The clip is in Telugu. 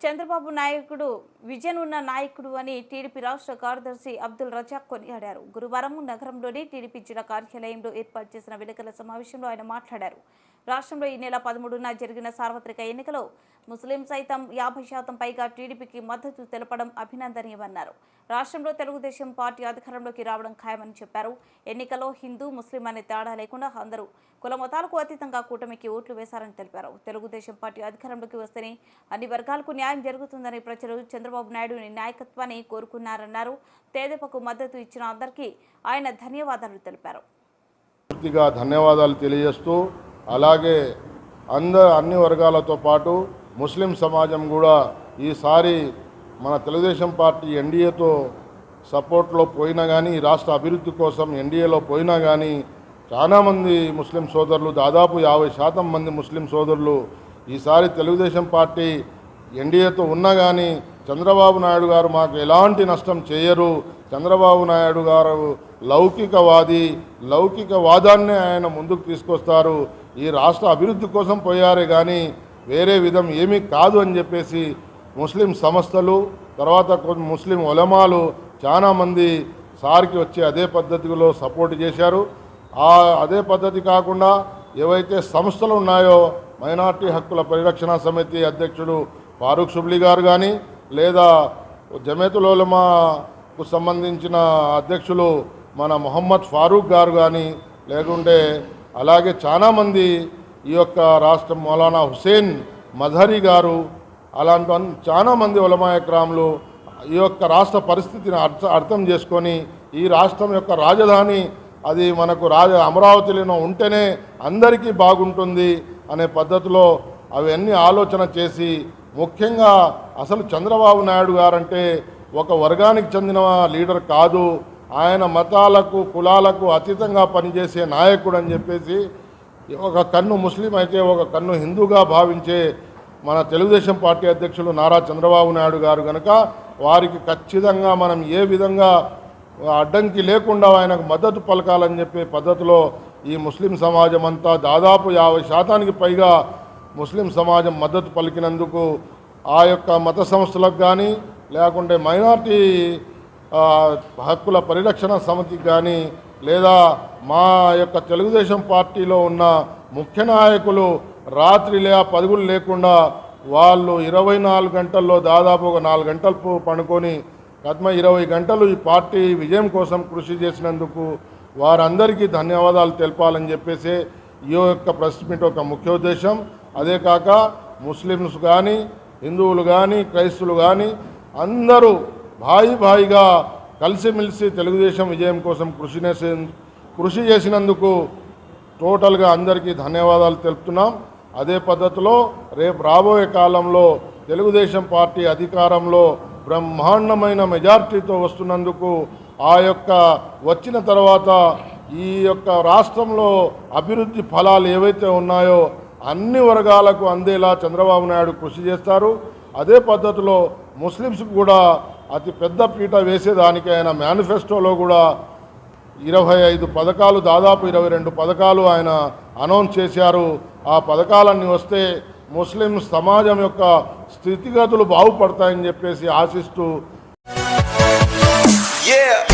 చంద్రబాబు నాయకుడు విజన్ ఉన్న నాయకుడు అని టీడీపీ రాష్ట్ర కార్యదర్శి అబ్దుల్ రజాక్ కొనియాడారు. గురువారం నగరంలోని టీడీపీ జిల్లా కార్యాలయంలో ఏర్పాటు చేసిన విలేకరుల సమావేశంలో ఆయన మాట్లాడారు. రాష్ట్రంలో ఈ నెల పదమూడున జరిగిన సార్వత్రిక ఎన్నికలో ముస్లిం సైతం యాభై శాతం పైగా టీడీపీకి మద్దతు తెలపడం అభినందనీయమన్నారు. రాష్ట్రంలో తెలుగుదేశం పార్టీ అధికారంలోకి రావడం ఖాయమని చెప్పారు. ఎన్నికల్లో హిందూ ముస్లిం అనే తేడా లేకుండా అందరూ కుల మతాలకు అతీతంగా కూటమికి ఓట్లు వేశారని తెలిపారు. తెలుగుదేశం పార్టీ అధికారంలోకి వస్తేనే అన్ని వర్గాలకు న్యాయం జరుగుతుందని ప్రజలు చంద్రబాబు నాయుడుని నాయకత్వాన్ని కోరుకున్నారన్నారు. తేదెపకు మద్దతు ఇచ్చిన అందరికీ ఆయన ధన్యవాదాలు తెలిపారు. పూర్తిగా ధన్యవాదాలు తెలియజేస్తూ అలాగే అంద అన్ని వర్గాలతో పాటు ముస్లిం సమాజం కూడా ఈసారి మన తెలుగుదేశం పార్టీ ఎన్డీఏతో సపోర్ట్లో పోయినా కానీ రాష్ట్ర అభివృద్ధి కోసం ఎన్డీఏలో పోయినా కానీ చాలామంది ముస్లిం సోదరులు దాదాపు యాభై శాతం మంది ముస్లిం సోదరులు ఈసారి తెలుగుదేశం పార్టీ ఎన్డీఏతో ఉన్నా కానీ చంద్రబాబు నాయుడు గారు మాకు ఎలాంటి నష్టం చేయరు. చంద్రబాబు నాయుడు గారు లౌకికవాది లౌకికవాదాన్ని ఆయన ముందుకు తీసుకొస్తారు. ఈ రాష్ట్ర అభివృద్ధి కోసం పోయారే కానీ వేరే విధం ఏమీ కాదు అని చెప్పేసి ముస్లిం సంస్థలు తర్వాత కొన్ని ముస్లిం ఒలమాలు చాలామంది సార్కి వచ్చి అదే పద్ధతిలో సపోర్ట్ చేశారు. ఆ అదే పద్ధతి కాకుండా ఏవైతే సంస్థలు ఉన్నాయో మైనార్టీ హక్కుల పరిరక్షణ సమితి అధ్యక్షుడు ఫారూక్ షుబ్లీ గారు కానీ లేదా జమేతులోలమాకు సంబంధించిన అధ్యక్షులు మన మొహమ్మద్ ఫారూక్ గారు కానీ లేకుంటే అలాగే చాలామంది ఈ యొక్క రాష్ట్ర మౌలానా హుసేన్ మజహరీ గారు అలాంటి చాలామంది ఉలమాయక్రాములు ఈ యొక్క రాష్ట్ర పరిస్థితిని అర్థ అర్థం చేసుకొని ఈ రాష్ట్రం యొక్క రాజధాని అది మనకు రాజ అమరావతిలో ఉంటేనే అందరికీ బాగుంటుంది అనే పద్ధతిలో అవన్నీ ఆలోచన చేసి ముఖ్యంగా అసలు చంద్రబాబు నాయుడు గారంటే ఒక వర్గానికి చెందిన లీడర్ కాదు ఆయన మతాలకు కులాలకు అతీతంగా పనిచేసే నాయకుడు అని చెప్పేసి ఒక కన్ను ముస్లిం అయితే ఒక కన్ను హిందూగా భావించే మన తెలుగుదేశం పార్టీ అధ్యక్షులు నారా చంద్రబాబు నాయుడు గారు కనుక వారికి ఖచ్చితంగా మనం ఏ విధంగా అడ్డంకి లేకుండా ఆయనకు మద్దతు పలకాలని చెప్పే పద్ధతిలో ఈ ముస్లిం సమాజం అంతా దాదాపు యాభై శాతానికి పైగా ముస్లిం సమాజం మద్దతు పలికినందుకు ఆ యొక్క మత సంస్థలకు కానీ లేకుంటే మైనార్టీ హక్కుల పరిరక్షణ సమితికి కానీ లేదా మా యొక్క తెలుగుదేశం పార్టీలో ఉన్న ముఖ్య నాయకులు రాత్రి లే పరుగులు లేకుండా వాళ్ళు ఇరవై నాలుగు గంటల్లో దాదాపు ఒక నాలుగు గంటలు పనుకొని పడుకొని ఇరవై గంటలు ఈ పార్టీ విజయం కోసం కృషి చేసినందుకు వారందరికీ ధన్యవాదాలు తెలపాలని చెప్పేసి ఈ యొక్క ప్రెస్ మీట్ ఒక ముఖ్య ఉద్దేశం. అదే కాక ముస్లిమ్స్ కానీ హిందువులు కానీ క్రైస్తువులు కానీ అందరూ భాయి భాయిగా కలిసిమెలిసి తెలుగుదేశం విజయం కోసం కృషి చేసే కృషి చేసినందుకు టోటల్గా అందరికీ ధన్యవాదాలు తెలుపుతున్నాం. అదే పద్ధతిలో రేపు రాబోయే కాలంలో తెలుగుదేశం పార్టీ అధికారంలో బ్రహ్మాండమైన మెజార్టీతో వస్తున్నందుకు ఆ యొక్క వచ్చిన తర్వాత ఈ యొక్క రాష్ట్రంలో అభివృద్ధి ఫలాలు ఏవైతే ఉన్నాయో అన్ని వర్గాలకు అందేలా చంద్రబాబు నాయుడు కృషి చేస్తారు. అదే పద్ధతిలో ముస్లిమ్స్ కూడా అతి పెద్ద పీట వేసేదానికి ఆయన మేనిఫెస్టోలో కూడా ఇరవై ఐదు పథకాలు దాదాపు ఇరవై రెండు పథకాలు ఆయన అనౌన్స్ చేశారు ఆ పథకాలన్నీ వస్తే ముస్లిం సమాజం యొక్క స్థితిగతులు బాగుపడతాయని చెప్పేసి ఆశిస్తూ Yeah.